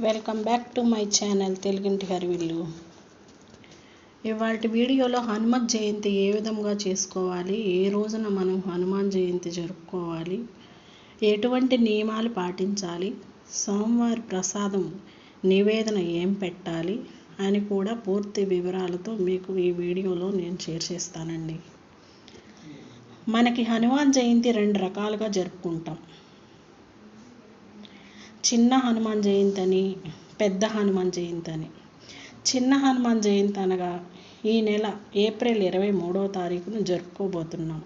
Welcome back to my channel తెలుగింటి హరివిల్లు ఇవాళ వీడియోలో హనుమత్ జయంతి ఏ విధంగా చేసుకోవాలి? ఏ రోజున మనం హనుమాన్ జయంతి జరుపుకోవాలి? ఎటువంటి నియమాలు పాటించాలి? సోమవారి ప్రసాదం నివేదన ఏం పెట్టాలి? అని కూడా పూర్తి వివరాలతో మీకు ఈ వీడియోలో నేను షేర్ చేస్తానండి. మనకి హనుమాన్ జయంతి రెండు రకాలుగా జరుపుకుంటాం. చిన్న హనుమాన్ జయంతి అని పెద్ద హనుమాన్ జయంతి అని చిన్న హనుమాన్ జయంతి అనగా ఈ నెల ఏప్రిల్ ఇరవై మూడవ తారీఖున జరుపుకోబోతున్నాం.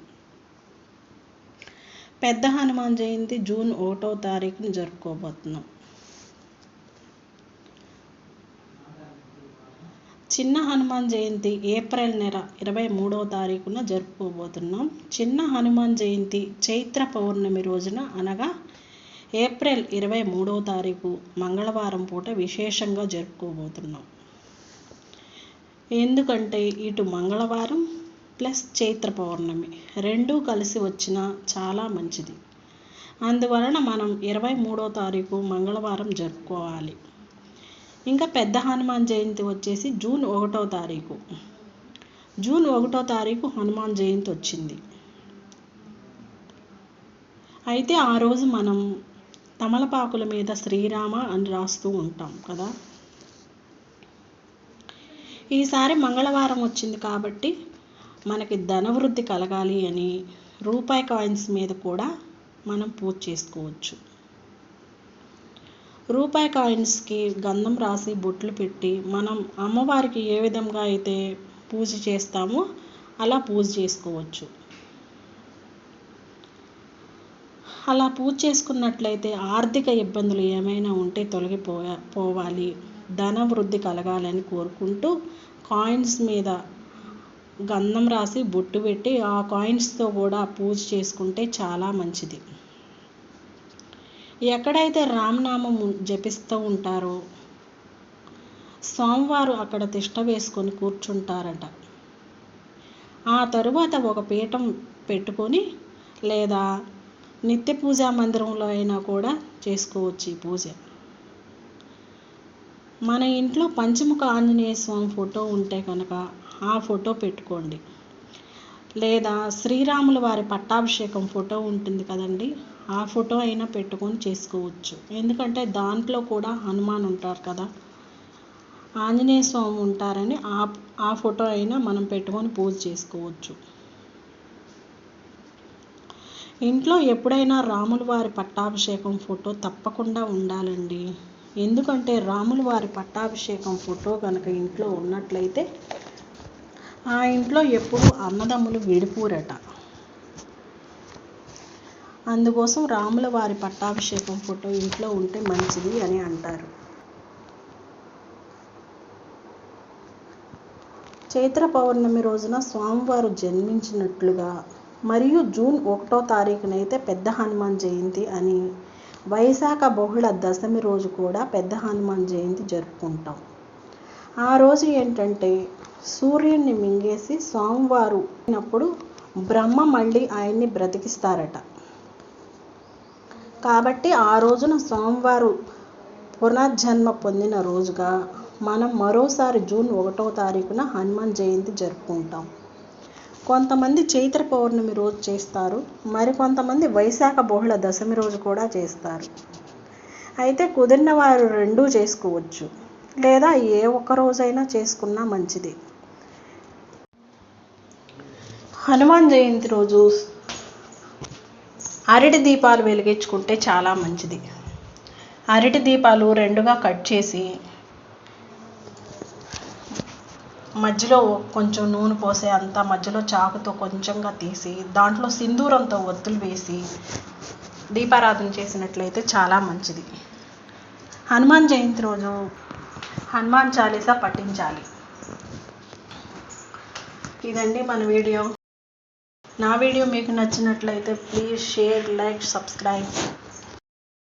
పెద్ద హనుమాన్ జయంతి జూన్ ఒకటో తారీఖున జరుపుకోబోతున్నాం. చిన్న హనుమాన్ జయంతి ఏప్రిల్ నెల ఇరవై మూడవ తారీఖున జరుపుకోబోతున్నాం. చిన్న హనుమాన్ జయంతి చైత్ర పౌర్ణమి రోజున అనగా ఏప్రిల్ ఇరవై మూడవ తారీఖు మంగళవారం పూట విశేషంగా జరుపుకోబోతున్నాం. ఎందుకంటే ఇటు మంగళవారం ప్లస్ చైత్ర పౌర్ణమి రెండూ కలిసి వచ్చిన చాలా మంచిది. అందువలన మనం ఇరవై మూడో తారీఖు మంగళవారం జరుపుకోవాలి. ఇంకా పెద్ద హనుమాన్ జయంతి వచ్చేసి జూన్ ఒకటో తారీఖు. జూన్ ఒకటో తారీఖు హనుమాన్ జయంతి వచ్చింది. అయితే ఆ రోజు మనం తమలపాకుల మీద శ్రీరామ అని రాస్తూ ఉంటాం కదా. ఈసారి మంగళవారం వచ్చింది కాబట్టి మనకి ధనవృద్ధి కలగాలి అని రూపాయి కాయిన్స్ మీద కూడా మనం పూజ చేసుకోవచ్చు. రూపాయి కాయిన్స్కి గంధం రాసి బొట్లు పెట్టి మనం అమ్మవారికి ఏ విధంగా అయితే పూజ చేస్తామో అలా పూజ చేసుకోవచ్చు. అలా పూజ చేసుకున్నట్లయితే ఆర్థిక ఇబ్బందులు ఏమైనా ఉంటే తొలగిపో పోవాలి. ధన వృద్ధి కలగాలని కోరుకుంటూ కాయిన్స్ మీద గంధం రాసి బొట్టు పెట్టి ఆ కాయిన్స్తో కూడా పూజ చేసుకుంటే చాలా మంచిది. ఎక్కడైతే రామనామం జపిస్తూ ఉంటారో స్వామివారు అక్కడ తిష్ట వేసుకొని కూర్చుంటారట. ఆ తరువాత ఒక పీఠం పెట్టుకొని లేదా నిత్య పూజా మందిరంలో అయినా కూడా చేసుకోవచ్చు ఈ పూజ. మన ఇంట్లో పంచముఖ ఆంజనేయ స్వామి ఫోటో ఉంటే కనుక ఆ ఫోటో పెట్టుకోండి. లేదా శ్రీరాముల వారి పట్టాభిషేకం ఫోటో ఉంటుంది కదండి ఆ ఫోటో అయినా పెట్టుకొని చేసుకోవచ్చు. ఎందుకంటే దాంట్లో కూడా హనుమాన్ ఉంటారు కదా. ఆంజనేయ స్వామి ఉంటారని ఆ ఆ ఫోటో అయినా మనం పెట్టుకొని పూజ చేసుకోవచ్చు. ఇంట్లో ఎప్పుడైనా రాముల వారి పట్టాభిషేకం ఫోటో తప్పకుండా ఉండాలండి. ఎందుకంటే రాముల వారి పట్టాభిషేకం ఫోటో కనుక ఇంట్లో ఉన్నట్లయితే ఆ ఇంట్లో ఎప్పుడు అన్నదమ్ములు విడిపోరట. అందుకోసం రాముల వారి పట్టాభిషేకం ఫోటో ఇంట్లో ఉంటే మంచిది అని అంటారు. చైత్ర పౌర్ణమి రోజున స్వామివారు జన్మించినట్లుగా మరియు జూన్ ఒకటో తారీఖునైతే పెద్ద హనుమాన్ జయంతి అని వైశాఖ బహుళ దశమి రోజు కూడా పెద్ద హనుమాన్ జయంతి జరుపుకుంటాం. ఆ రోజు ఏంటంటే సూర్యుడిని మింగేసి స్వామివారు అయినప్పుడు బ్రహ్మ మళ్ళీ ఆయన్ని బ్రతికిస్తారట. కాబట్టి ఆ రోజున సోమవారు పునర్జన్మ పొందిన రోజుగా మనం మరోసారి జూన్ ఒకటో తారీఖున హనుమాన్ జయంతి జరుపుకుంటాం. కొంతమంది చైత్ర పౌర్ణమి రోజు చేస్తారు మరికొంతమంది వైశాఖ బహుళ దశమి రోజు కూడా చేస్తారు. అయితే కుదిరిన వారు రెండూ చేసుకోవచ్చు లేదా ఏ ఒక్క రోజైనా చేసుకున్నా మంచిది. హనుమాన్ జయంతి రోజు అరటి దీపాలు వెలిగించుకుంటే చాలా మంచిది. అరటి దీపాలు రెండుగా కట్ చేసి మధ్యలో కొంచెం నూనె పోసే అంత మధ్యలో చాకుతో కొంచెంగా తీసి దాంట్లో సింధూరంతో ఒత్తులు వేసి దీపారాధన చేసినట్లయితే చాలా మంచిది. హనుమాన్ జయంతి రోజు హనుమాన్ చాలీసా పఠించాలి. ఇదండి మన వీడియో. నా వీడియో మీకు నచ్చినట్లయితే ప్లీజ్ షేర్ లైక్ సబ్స్క్రైబ్.